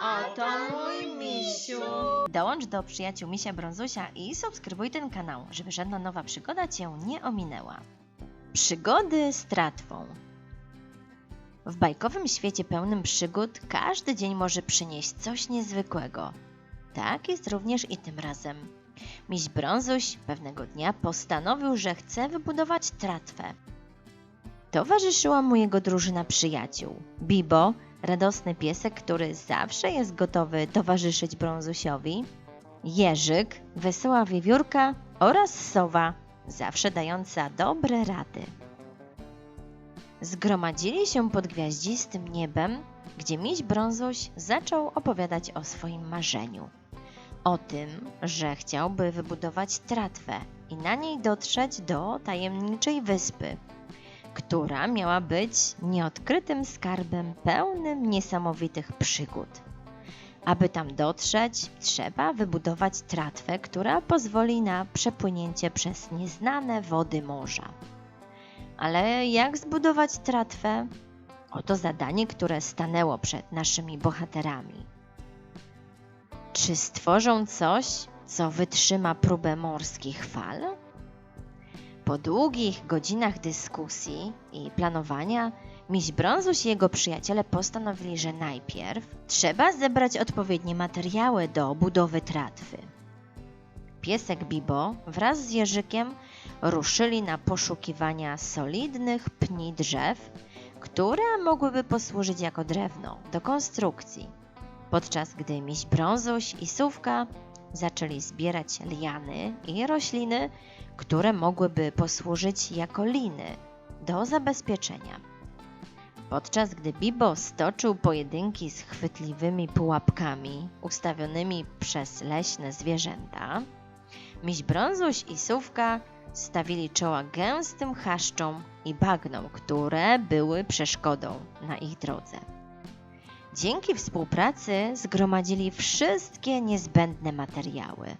Oto mój misiu. Dołącz do przyjaciół Misia Brązusia i subskrybuj ten kanał, żeby żadna nowa przygoda Cię nie ominęła. Przygody z tratwą. W bajkowym świecie pełnym przygód każdy dzień może przynieść coś niezwykłego. Tak jest również i tym razem. Miś Brązuś pewnego dnia postanowił, że chce wybudować tratwę. Towarzyszyła mu jego drużyna przyjaciół. Bibo, radosny piesek, który zawsze jest gotowy towarzyszyć Brązusiowi, Jerzyk, wesoła wiewiórka oraz sowa, zawsze dająca dobre rady. Zgromadzili się pod gwiaździstym niebem, gdzie miś Brązuś zaczął opowiadać o swoim marzeniu. O tym, że chciałby wybudować tratwę i na niej dotrzeć do tajemniczej wyspy, która miała być nieodkrytym skarbem pełnym niesamowitych przygód. Aby tam dotrzeć, trzeba wybudować tratwę, która pozwoli na przepłynięcie przez nieznane wody morza. Ale jak zbudować tratwę? Oto zadanie, które stanęło przed naszymi bohaterami. Czy stworzą coś, co wytrzyma próbę morskich fal? Po długich godzinach dyskusji i planowania, miś Brązus i jego przyjaciele postanowili, że najpierw trzeba zebrać odpowiednie materiały do budowy tratwy. Piesek Bibo wraz z Jerzykiem ruszyli na poszukiwania solidnych pni drzew, które mogłyby posłużyć jako drewno do konstrukcji, podczas gdy miś Brązuś i Sówka zaczęli zbierać liany i rośliny, które mogłyby posłużyć jako liny do zabezpieczenia. Podczas gdy Bibo stoczył pojedynki z chwytliwymi pułapkami ustawionymi przez leśne zwierzęta, miś Brązuś i Sówka stawili czoła gęstym chaszczom i bagnom, które były przeszkodą na ich drodze. Dzięki współpracy zgromadzili wszystkie niezbędne materiały.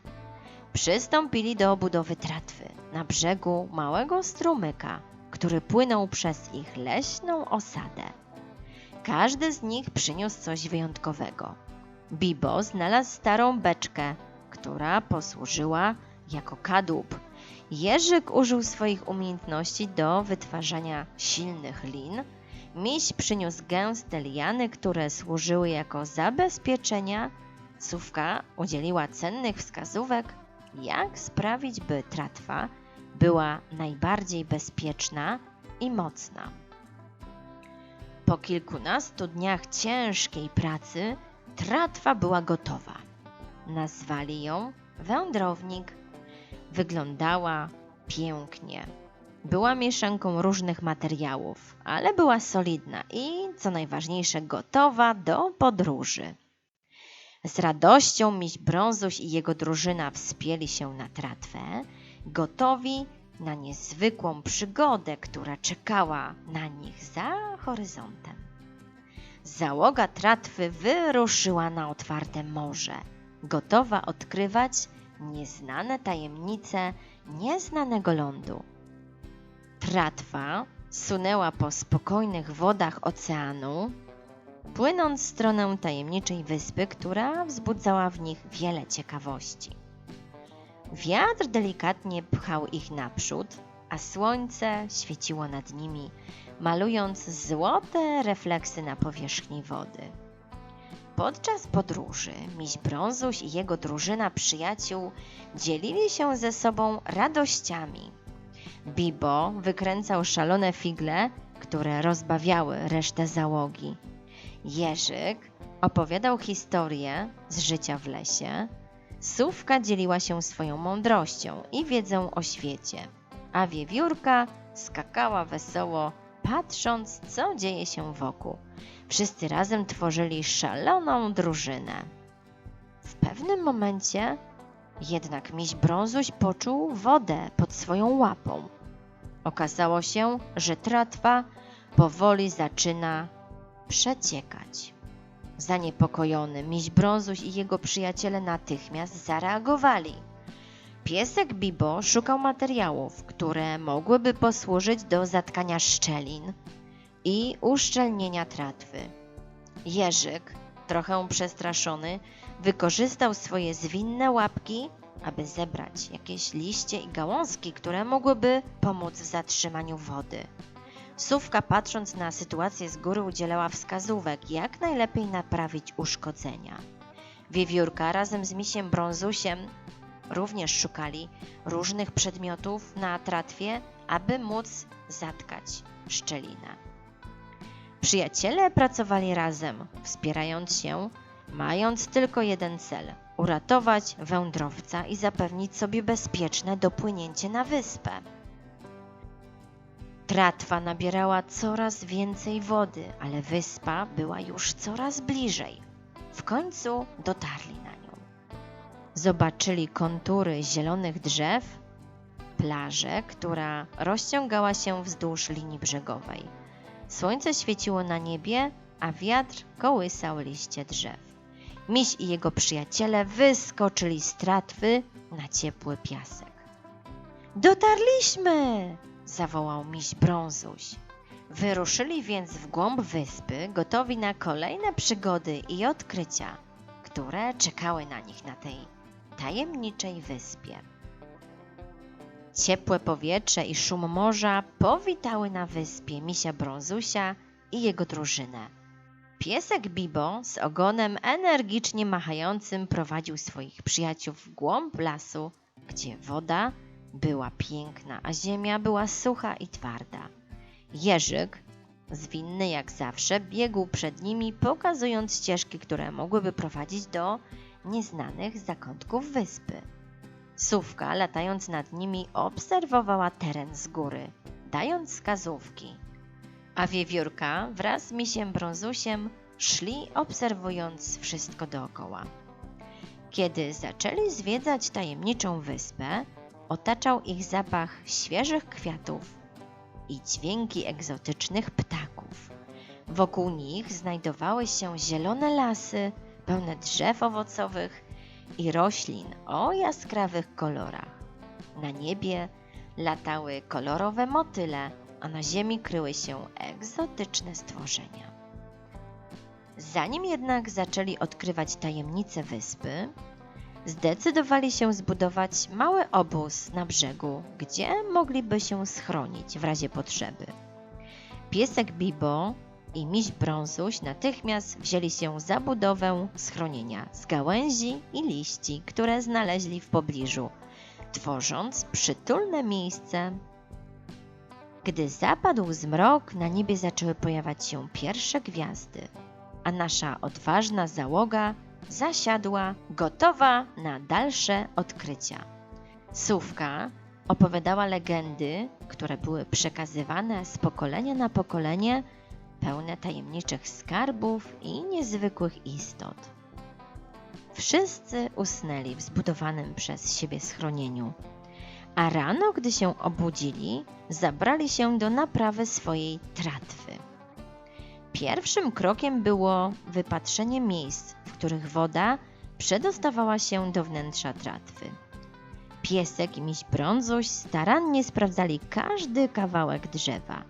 Przystąpili do budowy tratwy na brzegu małego strumyka, który płynął przez ich leśną osadę. Każdy z nich przyniósł coś wyjątkowego. Bibo znalazł starą beczkę, która posłużyła jako kadłub. Jerzyk użył swoich umiejętności do wytwarzania silnych lin. Miś przyniósł gęste liany, które służyły jako zabezpieczenia. Sówka udzieliła cennych wskazówek, jak sprawić, by tratwa była najbardziej bezpieczna i mocna. Po kilkunastu dniach ciężkiej pracy tratwa była gotowa. Nazwali ją wędrownik. Wyglądała pięknie. Była mieszanką różnych materiałów, ale była solidna i, co najważniejsze, gotowa do podróży. Z radością miś Brązuś i jego drużyna wspięli się na tratwę, gotowi na niezwykłą przygodę, która czekała na nich za horyzontem. Załoga tratwy wyruszyła na otwarte morze, gotowa odkrywać nieznane tajemnice nieznanego lądu. Tratwa sunęła po spokojnych wodach oceanu, płynąc w stronę tajemniczej wyspy, która wzbudzała w nich wiele ciekawości. Wiatr delikatnie pchał ich naprzód, a słońce świeciło nad nimi, malując złote refleksy na powierzchni wody. Podczas podróży miś Brązuś i jego drużyna przyjaciół dzielili się ze sobą radościami. Bibo wykręcał szalone figle, które rozbawiały resztę załogi. Jerzyk opowiadał historię z życia w lesie. Sówka dzieliła się swoją mądrością i wiedzą o świecie, a wiewiórka skakała wesoło, patrząc, co dzieje się wokół. Wszyscy razem tworzyli szaloną drużynę. W pewnym momencie jednak miś Brązuś poczuł wodę pod swoją łapą. Okazało się, że tratwa powoli zaczyna przeciekać. Zaniepokojony miś Brązuś i jego przyjaciele natychmiast zareagowali. Piesek Bibo szukał materiałów, które mogłyby posłużyć do zatkania szczelin i uszczelnienia tratwy. Jerzyk trochę przestraszony, wykorzystał swoje zwinne łapki, aby zebrać jakieś liście i gałązki, które mogłyby pomóc w zatrzymaniu wody. Sówka, patrząc na sytuację z góry, udzielała wskazówek, jak najlepiej naprawić uszkodzenia. Wiewiórka razem z misiem Brązusiem również szukali różnych przedmiotów na tratwie, aby móc zatkać szczelinę. Przyjaciele pracowali razem, wspierając się, mając tylko jeden cel uratować wędrowca i zapewnić sobie bezpieczne dopłynięcie na wyspę. Tratwa nabierała coraz więcej wody, ale wyspa była już coraz bliżej. W końcu dotarli na nią. Zobaczyli kontury zielonych drzew, plażę, która rozciągała się wzdłuż linii brzegowej. Słońce świeciło na niebie, a wiatr kołysał liście drzew. Miś i jego przyjaciele wyskoczyli z tratwy na ciepły piasek. Dotarliśmy! Zawołał miś Brązuś. Wyruszyli więc w głąb wyspy, gotowi na kolejne przygody i odkrycia, które czekały na nich na tej tajemniczej wyspie. Ciepłe powietrze i szum morza powitały na wyspie misia Brązusia i jego drużynę. Piesek Bibo z ogonem energicznie machającym prowadził swoich przyjaciół w głąb lasu, gdzie woda była piękna, a ziemia była sucha i twarda. Jerzyk, zwinny jak zawsze, biegł przed nimi, pokazując ścieżki, które mogłyby prowadzić do nieznanych zakątków wyspy. Sówka, latając nad nimi, obserwowała teren z góry, dając wskazówki. A wiewiórka wraz z misiem Brązusiem szli, obserwując wszystko dookoła. Kiedy zaczęli zwiedzać tajemniczą wyspę, otaczał ich zapach świeżych kwiatów i dźwięki egzotycznych ptaków. Wokół nich znajdowały się zielone lasy, pełne drzew owocowych i roślin o jaskrawych kolorach. Na niebie latały kolorowe motyle, a na ziemi kryły się egzotyczne stworzenia. Zanim jednak zaczęli odkrywać tajemnice wyspy, zdecydowali się zbudować mały obóz na brzegu, gdzie mogliby się schronić w razie potrzeby. Piesek Bibo i miś Brązuś natychmiast wzięli się za budowę schronienia z gałęzi i liści, które znaleźli w pobliżu, tworząc przytulne miejsce. Gdy zapadł zmrok, na niebie zaczęły pojawiać się pierwsze gwiazdy, a nasza odważna załoga zasiadła, gotowa na dalsze odkrycia. Sówka opowiadała legendy, które były przekazywane z pokolenia na pokolenie, pełne tajemniczych skarbów i niezwykłych istot. Wszyscy usnęli w zbudowanym przez siebie schronieniu, a rano, gdy się obudzili, zabrali się do naprawy swojej tratwy. Pierwszym krokiem było wypatrzenie miejsc, których woda przedostawała się do wnętrza tratwy. Piesek i miś Brązuś starannie sprawdzali każdy kawałek drzewa.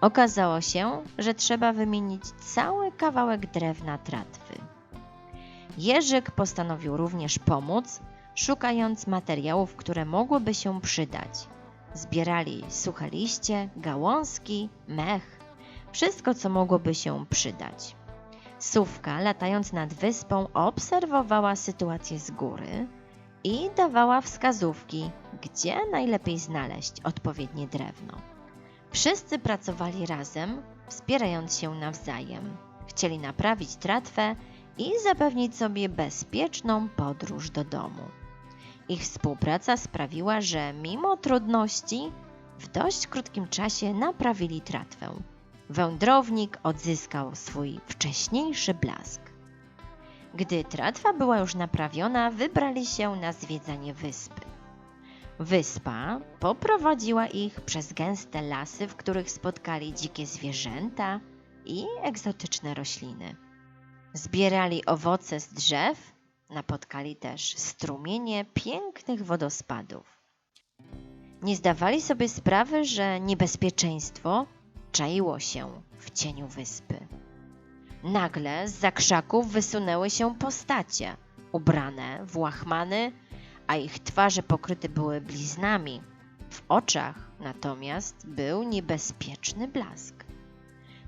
Okazało się, że trzeba wymienić cały kawałek drewna tratwy. Jerzyk postanowił również pomóc, szukając materiałów, które mogłyby się przydać. Zbierali suche liście, gałązki, mech, wszystko, co mogłoby się przydać. Sówka, latając nad wyspą, obserwowała sytuację z góry i dawała wskazówki, gdzie najlepiej znaleźć odpowiednie drewno. Wszyscy pracowali razem, wspierając się nawzajem. Chcieli naprawić tratwę i zapewnić sobie bezpieczną podróż do domu. Ich współpraca sprawiła, że mimo trudności w dość krótkim czasie naprawili tratwę. Wędrownik odzyskał swój wcześniejszy blask. Gdy tratwa była już naprawiona, wybrali się na zwiedzanie wyspy. Wyspa poprowadziła ich przez gęste lasy, w których spotkali dzikie zwierzęta i egzotyczne rośliny. Zbierali owoce z drzew, napotkali też strumienie pięknych wodospadów. Nie zdawali sobie sprawy, że niebezpieczeństwo czaiło się w cieniu wyspy. Nagle z krzaków wysunęły się postacie, ubrane w łachmany, a ich twarze pokryte były bliznami. W oczach natomiast był niebezpieczny blask.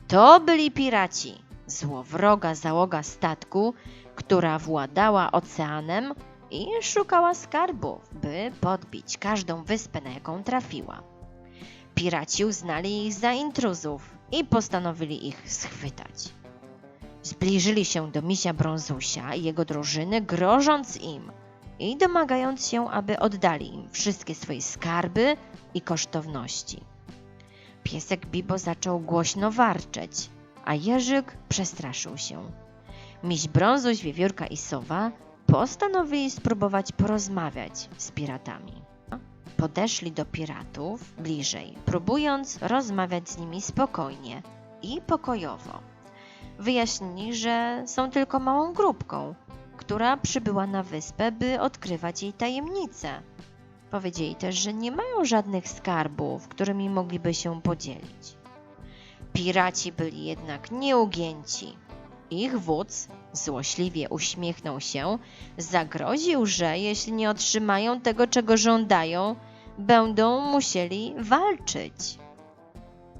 To byli piraci, złowroga załoga statku, która władała oceanem i szukała skarbów, by podbić każdą wyspę, na jaką trafiła. Piraci uznali ich za intruzów i postanowili ich schwytać. Zbliżyli się do misia Brązusia i jego drużyny, grożąc im i domagając się, aby oddali im wszystkie swoje skarby i kosztowności. Piesek Bibo zaczął głośno warczeć, a Jerzyk przestraszył się. Miś Brązuś, Wiewiórka i Sowa postanowili spróbować porozmawiać z piratami. Podeszli do piratów bliżej, próbując rozmawiać z nimi spokojnie i pokojowo. Wyjaśnili, że są tylko małą grupką, która przybyła na wyspę, by odkrywać jej tajemnice. Powiedzieli też, że nie mają żadnych skarbów, którymi mogliby się podzielić. Piraci byli jednak nieugięci. Ich wódz złośliwie uśmiechnął się, zagroził, że jeśli nie otrzymają tego, czego żądają, będą musieli walczyć.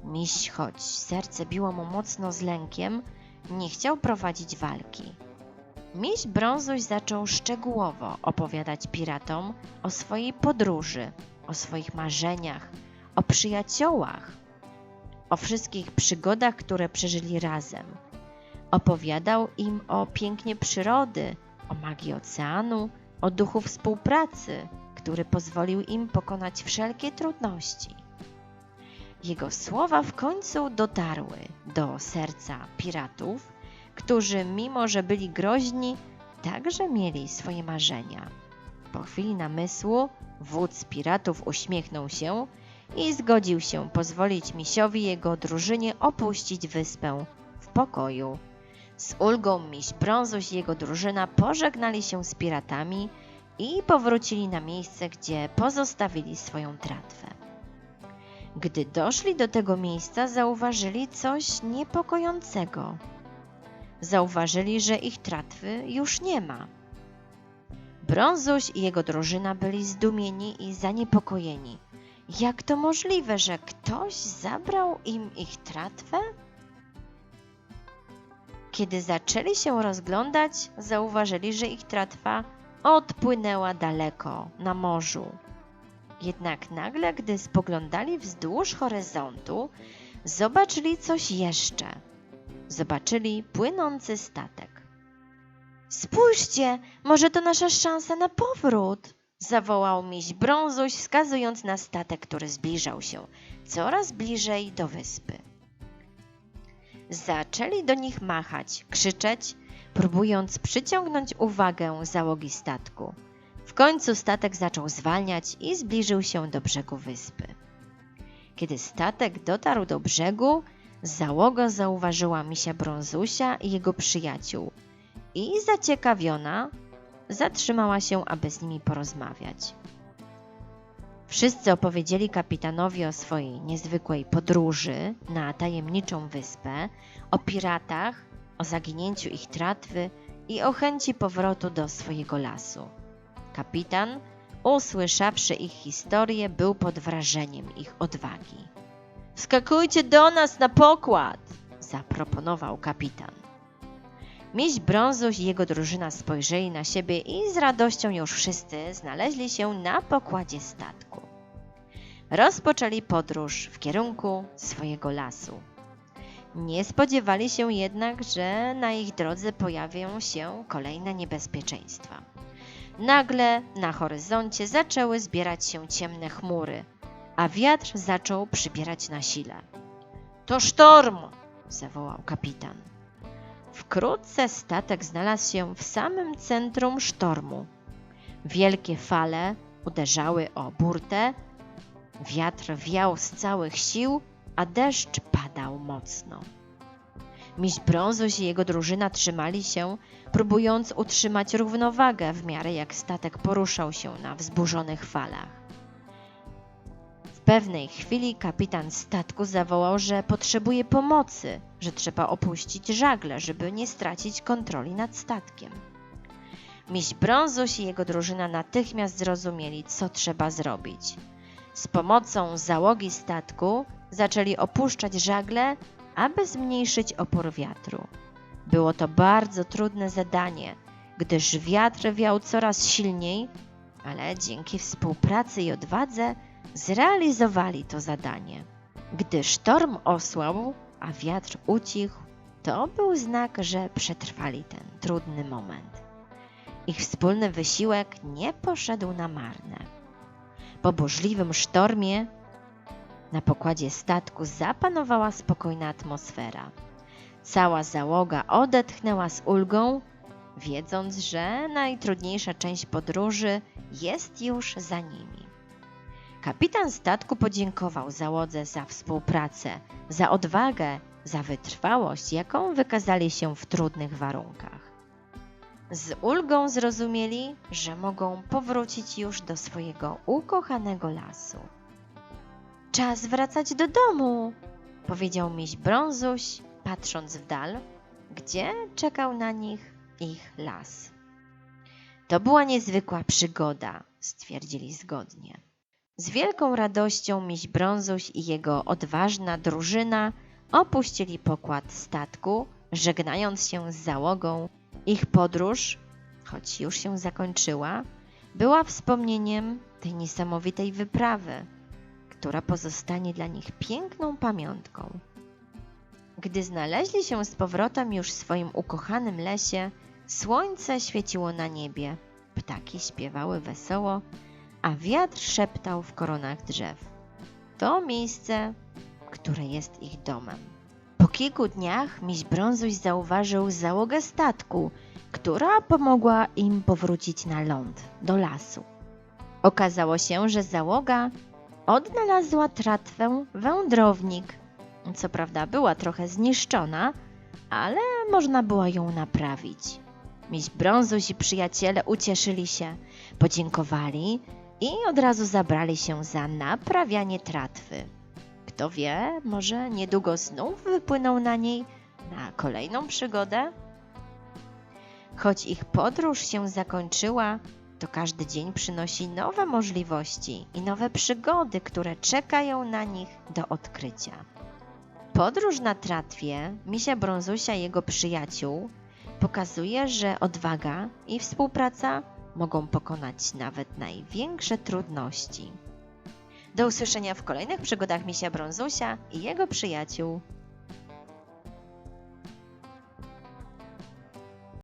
Miś, choć serce biło mu mocno z lękiem, nie chciał prowadzić walki. Miś Brązuś zaczął szczegółowo opowiadać piratom o swojej podróży, o swoich marzeniach, o przyjaciołach, o wszystkich przygodach, które przeżyli razem. Opowiadał im o pięknie przyrody, o magii oceanu, o duchu współpracy, który pozwolił im pokonać wszelkie trudności. Jego słowa w końcu dotarły do serca piratów, którzy, mimo że byli groźni, także mieli swoje marzenia. Po chwili namysłu wódz piratów uśmiechnął się i zgodził się pozwolić misiowi jego drużynie opuścić wyspę w pokoju. Z ulgą miś Brązuś i jego drużyna pożegnali się z piratami i powrócili na miejsce, gdzie pozostawili swoją tratwę. Gdy doszli do tego miejsca, zauważyli coś niepokojącego. Zauważyli, że ich tratwy już nie ma. Brązuś i jego drużyna byli zdumieni i zaniepokojeni. Jak to możliwe, że ktoś zabrał im ich tratwę? Kiedy zaczęli się rozglądać, zauważyli, że ich tratwa odpłynęła daleko na morzu. Jednak nagle, gdy spoglądali wzdłuż horyzontu, zobaczyli coś jeszcze. Zobaczyli płynący statek. Spójrzcie, może to nasza szansa na powrót! zawołał miś Brązuś, wskazując na statek, który zbliżał się coraz bliżej do wyspy. Zaczęli do nich machać, krzyczeć, próbując przyciągnąć uwagę załogi statku. W końcu statek zaczął zwalniać i zbliżył się do brzegu wyspy. Kiedy statek dotarł do brzegu, załoga zauważyła misia Brązusia i jego przyjaciół i zaciekawiona zatrzymała się, aby z nimi porozmawiać. Wszyscy opowiedzieli kapitanowi o swojej niezwykłej podróży na tajemniczą wyspę, o piratach, o zaginięciu ich tratwy i o chęci powrotu do swojego lasu. Kapitan, usłyszawszy ich historię, był pod wrażeniem ich odwagi. Wskakujcie do nas na pokład! zaproponował kapitan. Miś Brązuś i jego drużyna spojrzeli na siebie i z radością już wszyscy znaleźli się na pokładzie statku. Rozpoczęli podróż w kierunku swojego lasu. Nie spodziewali się jednak, że na ich drodze pojawią się kolejne niebezpieczeństwa. Nagle na horyzoncie zaczęły zbierać się ciemne chmury, a wiatr zaczął przybierać na sile. To sztorm! zawołał kapitan. Wkrótce statek znalazł się w samym centrum sztormu. Wielkie fale uderzały o burtę, wiatr wiał z całych sił, a deszcz mocno. Miś Brązuś i jego drużyna trzymali się, próbując utrzymać równowagę w miarę jak statek poruszał się na wzburzonych falach. W pewnej chwili kapitan statku zawołał, że potrzebuje pomocy, że trzeba opuścić żagle, żeby nie stracić kontroli nad statkiem. Miś Brązuś i jego drużyna natychmiast zrozumieli, co trzeba zrobić. Z pomocą załogi statku zaczęli opuszczać żagle, aby zmniejszyć opór wiatru. Było to bardzo trudne zadanie, gdyż wiatr wiał coraz silniej, ale dzięki współpracy i odwadze zrealizowali to zadanie. Gdy sztorm osłabł, a wiatr ucichł, to był znak, że przetrwali ten trudny moment. Ich wspólny wysiłek nie poszedł na marne. Po burzliwym sztormie na pokładzie statku zapanowała spokojna atmosfera. Cała załoga odetchnęła z ulgą, wiedząc, że najtrudniejsza część podróży jest już za nimi. Kapitan statku podziękował załodze za współpracę, za odwagę, za wytrwałość, jaką wykazali się w trudnych warunkach. Z ulgą zrozumieli, że mogą powrócić już do swojego ukochanego lasu. Czas wracać do domu, powiedział miś Brązuś, patrząc w dal, gdzie czekał na nich ich las. To była niezwykła przygoda, stwierdzili zgodnie. Z wielką radością miś Brązuś i jego odważna drużyna opuścili pokład statku, żegnając się z załogą. Ich podróż, choć już się zakończyła, była wspomnieniem tej niesamowitej wyprawy, która pozostanie dla nich piękną pamiątką. Gdy znaleźli się z powrotem już w swoim ukochanym lesie, słońce świeciło na niebie, ptaki śpiewały wesoło, a wiatr szeptał w koronach drzew. To miejsce, które jest ich domem. Po kilku dniach miś Brązuś zauważył załogę statku, która pomogła im powrócić na ląd, do lasu. Okazało się, że załoga odnalazła tratwę wędrownik. Co prawda była trochę zniszczona, ale można było ją naprawić. Miś Brązuś i przyjaciele ucieszyli się, podziękowali i od razu zabrali się za naprawianie tratwy. Kto wie, może niedługo znów wypłyną na niej na kolejną przygodę? Choć ich podróż się zakończyła, to każdy dzień przynosi nowe możliwości i nowe przygody, które czekają na nich do odkrycia. Podróż na tratwie Misia Brązusia i jego przyjaciół pokazuje, że odwaga i współpraca mogą pokonać nawet największe trudności. Do usłyszenia w kolejnych przygodach Misia Brązusia i jego przyjaciół.